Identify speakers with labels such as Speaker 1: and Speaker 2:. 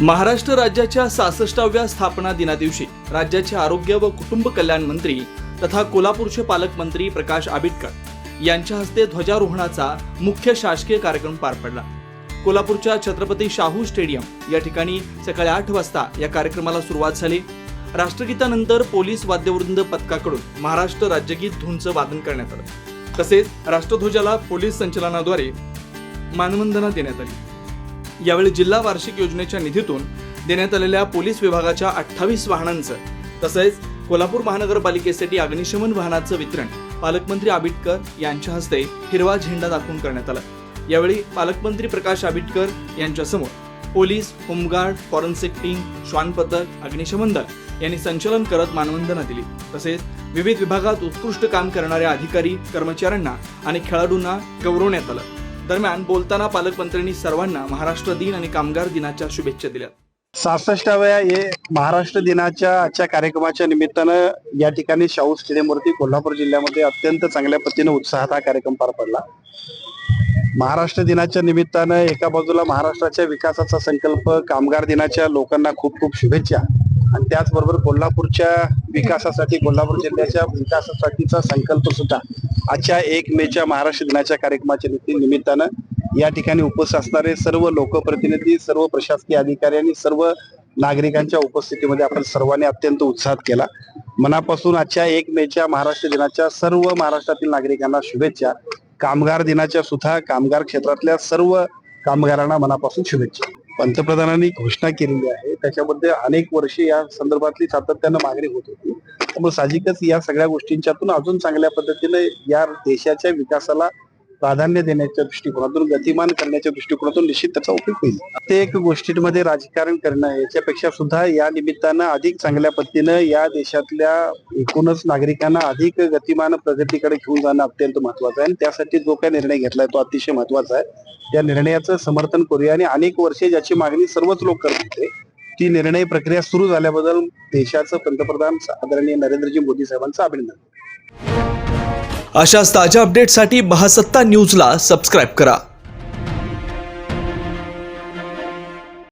Speaker 1: महाराष्ट्र राज्याच्या सहासष्टाव्या स्थापना दिनादिवशी राज्याचे आरोग्य व कुटुंब कल्याण मंत्री तथा कोल्हापूरचे पालकमंत्री प्रकाश आबिटकर यांच्या हस्ते ध्वजारोहणाचा मुख्य शासकीय कार्यक्रम पार पडला. कोल्हापूरच्या छत्रपती शाहू स्टेडियम या ठिकाणी सकाळी आठ वाजता या कार्यक्रमाला सुरुवात झाली. राष्ट्रगीतानंतर पोलीस वाद्यवृंद पथकाकडून महाराष्ट्र राज्यगीत धूनचं वादन करण्यात आलं. तसेच राष्ट्रध्वजाला पोलीस संचलनाद्वारे मानवंदना देण्यात आली. यावेळी जिल्हा वार्षिक योजनेच्या निधीतून देण्यात आलेल्या पोलीस विभागाच्या अठ्ठावीस वाहनांचं तसेच कोल्हापूर महानगरपालिकेसाठी अग्निशमन वाहनाचं वितरण पालकमंत्री आबिटकर यांच्या हस्ते हिरवा झेंडा दाखवून करण्यात आला. यावेळी पालकमंत्री प्रकाश आबिटकर यांच्यासमोर पोलीस होमगार्ड फॉरेन्सिक टीम श्वान पथक अग्निशमन दल यांनी संचलन करत मानवंदना दिली. तसेच विविध विभागात उत्कृष्ट काम करणाऱ्या अधिकारी कर्मचाऱ्यांना आणि खेळाडूंना गौरवण्यात आलं. दरम्यान बोलताना पालकमंत्र्यांनी सर्वांना महाराष्ट्र दिन आणि कामगार दिनाच्या शुभेच्छा दिल्या
Speaker 2: सहासष्टाव्या हे महाराष्ट्र दिनाच्या आजच्या कार्यक्रमाच्या निमित्तानं या ठिकाणी शाहू स्टेडियमवरती कोल्हापूर जिल्ह्यामध्ये अत्यंत चांगल्या पद्धतीने उत्साहात हा कार्यक्रम पार पडला. महाराष्ट्र दिनाच्या निमित्तानं एका बाजूला महाराष्ट्राच्या विकासाचा संकल्प कामगार दिनाच्या लोकांना खूप खूप शुभेच्छा आणि त्याचबरोबर कोल्हापूरच्या विकासासाठी कोल्हापूर जिल्ह्याच्या विकासासाठीचा संकल्प सुद्धा. आजच्या एक मेच्या महाराष्ट्र दिनाच्या कार्यक्रमाच्या निमित्तानं या ठिकाणी उपस्थित असणारे सर्व लोकप्रतिनिधी सर्व प्रशासकीय अधिकारी आणि सर्व नागरिकांच्या उपस्थितीमध्ये आपण सर्वांनी अत्यंत उत्साहात केला. मनापासून आजच्या एक मेच्या महाराष्ट्र दिनाच्या सर्व महाराष्ट्रातील नागरिकांना शुभेच्छा. कामगार दिनाच्या सुद्धा कामगार क्षेत्रातल्या सर्व कामगारांना मनापासून शुभेच्छा. पंतप्रधानांनी घोषणा केलेली आहे. त्याच्यामध्ये अनेक वर्षे या संदर्भातली सातत्यानं मागणी होत होती. त्यामुळे साहजिकच या सगळ्या गोष्टींच्यातून अजून चांगल्या पद्धतीने या देशाच्या विकासाला प्राधान्य देण्याच्या दृष्टिकोनातून गतिमान करण्याच्या दृष्टिकोनातून निश्चित त्याचा उपयोग होईल. प्रत्येक गोष्टींमध्ये राजकारण करणं याच्यापेक्षा सुद्धा या निमित्तानं अधिक चांगल्या पद्धतीनं या देशातल्या एकूणच नागरिकांना अधिक गतिमान प्रगतीकडे घेऊन जाणं अत्यंत महत्वाचं आहे आणि त्यासाठी जो काही निर्णय घेतलाय तो अतिशय महत्त्वाचा आहे. त्या निर्णयाचं समर्थन करूया आणि अनेक वर्षे ज्याची मागणी सर्वच लोक करत होते ती निर्णय प्रक्रिया सुरू झाल्याबद्दल देशाचं पंतप्रधान आदरणीय नरेंद्रजी मोदी साहेबांचं अभिनंदन.
Speaker 1: अशाच ताज्या अपडेटसाठी महासत्ता न्यूजला सबस्क्राईब करा.